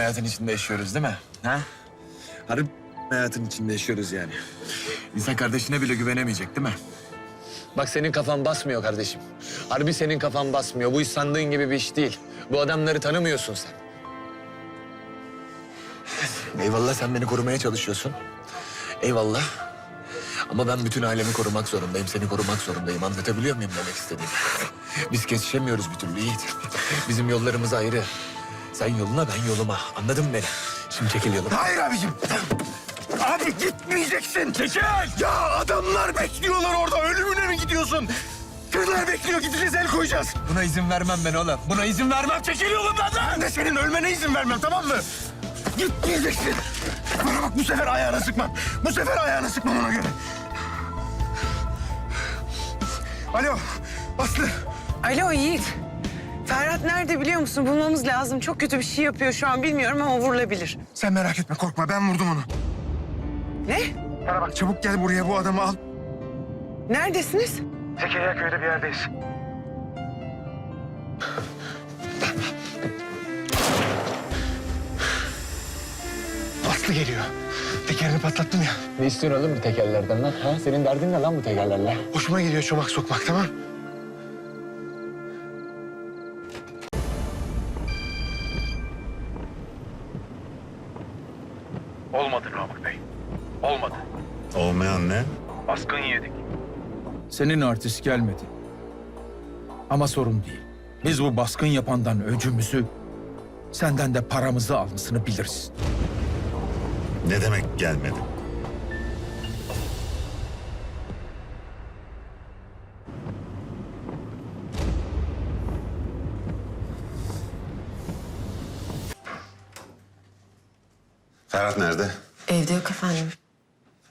hayatın içinde yaşıyoruz değil mi? Ha? Harbi hayatın içinde yaşıyoruz yani. İnsan kardeşine bile güvenemeyecek değil mi? Bak senin kafan basmıyor kardeşim. Harbi senin kafan basmıyor. Bu iş sandığın gibi bir iş değil. Bu adamları tanımıyorsun sen. Eyvallah sen beni korumaya çalışıyorsun. Eyvallah. Ama ben bütün ailemi korumak zorundayım. Seni korumak zorundayım. Anlatabiliyor muyum demek istediğimi? Biz kesişemiyoruz bir türlü Yiğit. Bizim yollarımız ayrı. Sen yoluna ben yoluma. Anladın mı beni? Şimdi çekil yoluma. Hayır abicim. Abi gitmeyeceksin. Çekil. Ya adamlar bekliyorlar orada. Ölümüne mi gidiyorsun? Kızlar bekliyor. Gideceğiz el koyacağız. Buna izin vermem ben oğlum. Buna izin vermem. Çekil yolumdan lan. Ben de senin ölmene izin vermem tamam mı? Gitmeyeceksin. Bana bak bu sefer ayağına sıkmam. Bu sefer ayağına sıkmam ona göre. Alo Aslı. Alo Yiğit. Ferhat nerede biliyor musun? Bulmamız lazım. Çok kötü bir şey yapıyor şu an bilmiyorum ama vurulabilir. Sen merak etme korkma ben vurdum onu. Ne? Bana bak çabuk gel buraya bu adamı al. Neredesiniz? Zekeriya köyde bir yerdeyiz. Aslı geliyor. Tekerini patlattım ya. Ne istiyorsun oğlum bu tekerlerden lan? Ha? Senin derdin ne lan bu tekerlerle? Hoşuma gidiyor çomak sokmak tamam. Olmadı. Olmayan ne? Baskın yedik. Senin artist gelmedi. Ama sorun değil. Biz bu baskın yapandan öcümüzü, senden de paramızı almasını biliriz. Ne demek gelmedi? Ferhat nerede? Evde yok efendim.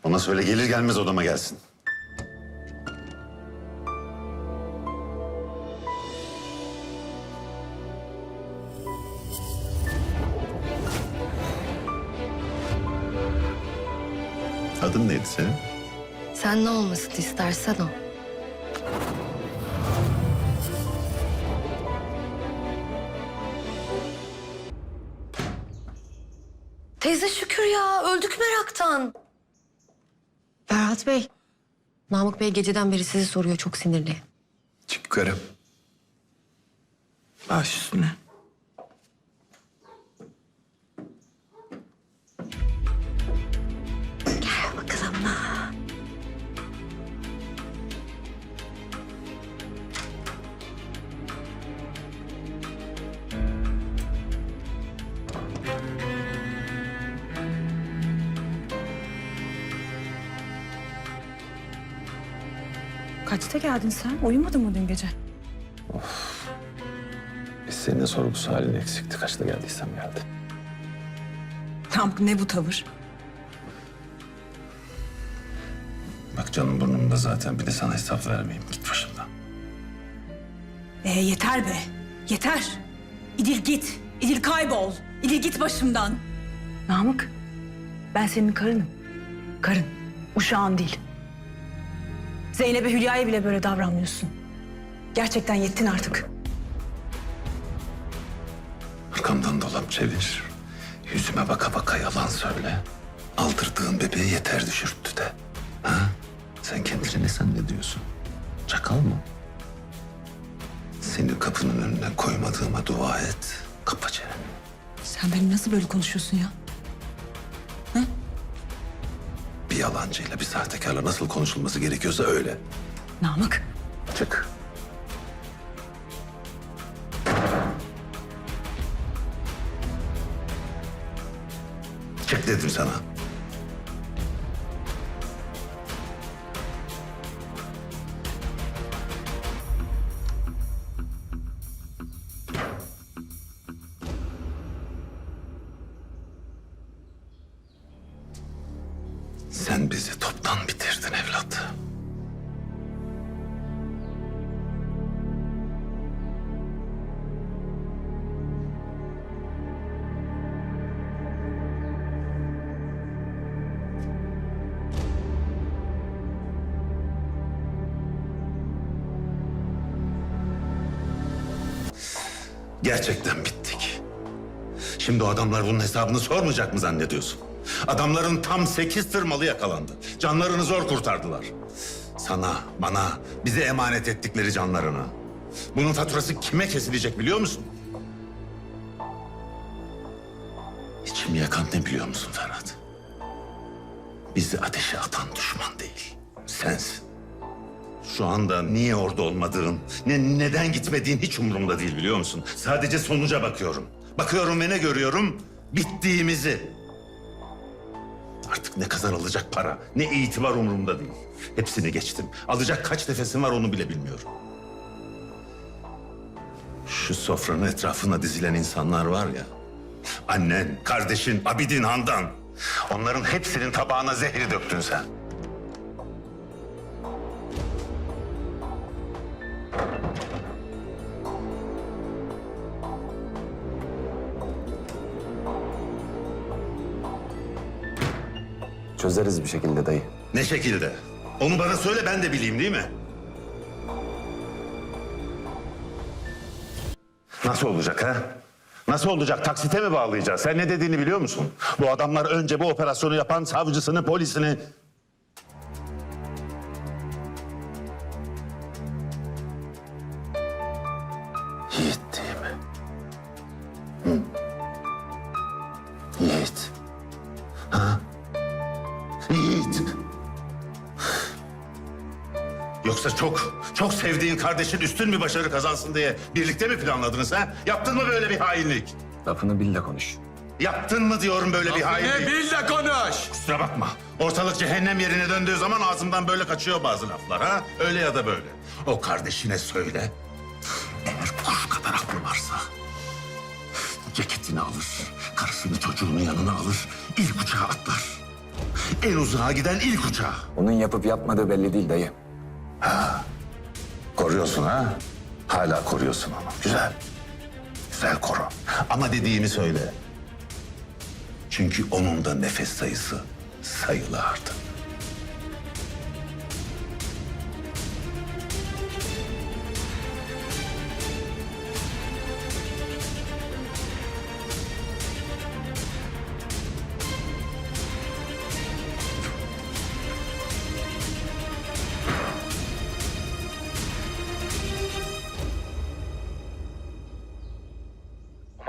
Ona söyle gelir gelmez odama gelsin. Adın neydi senin? Sen ne olmasını istersen o. Teyze şükür ya öldük meraktan. Ferhat Bey. Namık Bey geceden beri sizi soruyor çok sinirli. Çık yukarı. Baş üstüne. Kaçta geldin sen? Uyumadın mı dün gece? Biz senin de sorgusu halin eksikti. Kaçta geldiysem geldi. Namık ne bu tavır? Bak canım burnumda zaten. Bir de sana hesap vermeyeyim. Git başımdan. Ee, yeter be. Yeter. İdil git. İdil kaybol. İdil git başımdan. Namık, ben senin karınım. Karın. Uşağın değil. Zeynep'e Hülya'ya bile böyle davranmıyorsun. Gerçekten yettin artık. Arkamdan dolap çevir. Yüzüme baka baka yalan söyle. Aldırdığın bebeği yeter düşürttü de. Ha? Sen kendine ne zannediyorsun? Çakal mı? Seni kapının önüne koymadığıma dua et. Kapa çeneni. Sen benim nasıl böyle konuşuyorsun ya? Yalancıyla bir sahtekarla nasıl konuşulması gerekiyorsa öyle. Namık, Çık. Çık dedim sana. Sen bizi toptan bitirdin evlat. Gerçekten bittik. Şimdi o adamlar bunun hesabını sormayacak mı zannediyorsun? Adamların tam sekiz tır malı yakalandı. Canlarını zor kurtardılar. Sana, bana, bize emanet ettikleri canlarını. Bunun faturası kime kesilecek biliyor musun? İçimi yakan ne biliyor musun Ferhat? Bizi ateşe atan düşman değil, sensin. Şu anda niye orada olmadığın, ne, neden gitmediğin hiç umurumda değil biliyor musun? Sadece sonuca bakıyorum. Bakıyorum ve ne görüyorum? Bittiğimizi. Ne kazanılacak para, ne itibar umurumda değil. Hepsini geçtim. Alacak kaç nefesim var onu bile bilmiyorum. Şu sofranın etrafına dizilen insanlar var ya. Annen, kardeşin, Abidin, Handan. Onların hepsinin tabağına zehri döktün sen. Çözeriz bir şekilde dayı. Ne şekilde? Onu bana söyle ben de bileyim değil mi? Nasıl olacak ha? Nasıl olacak? Taksite mi bağlayacağız? Sen ne dediğini biliyor musun? Bu adamlar önce bu operasyonu yapan savcısını, polisini... Yoksa çok, çok sevdiğin kardeşin üstün bir başarı kazansın diye birlikte mi planladınız ha? Yaptın mı böyle bir hainlik? Lafını bil de konuş. Yaptın mı diyorum böyle bir hainlik? bil de konuş. Kusura bakma. Ortalık cehennem yerine döndüğü zaman ağzımdan böyle kaçıyor bazı laflar ha? Öyle ya da böyle. O kardeşine söyle. Eğer kuş kadar aklı varsa... ...ceketini alır, karısını çocuğunu yanına alır, ilk uçağa atlar. En uzağa giden ilk uçağa. Onun yapıp yapmadığı belli değil dayı. Koruyorsun ha? Hala koruyorsun onu. Güzel. Güzel koru. Ama dediğimi söyle. Çünkü onun da nefes sayısı sayılı artık.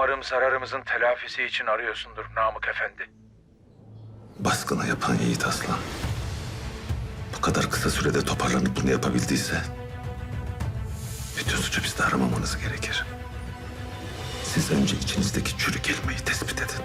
Umarım zararımızın telafisi için arıyorsundur Namık Efendi. Baskını yapan Yiğit Aslan. Bu kadar kısa sürede toparlanıp bunu yapabildiyse... ...bütün suçu bizde aramamanız gerekir. Siz önce içinizdeki çürük elmayı tespit edin.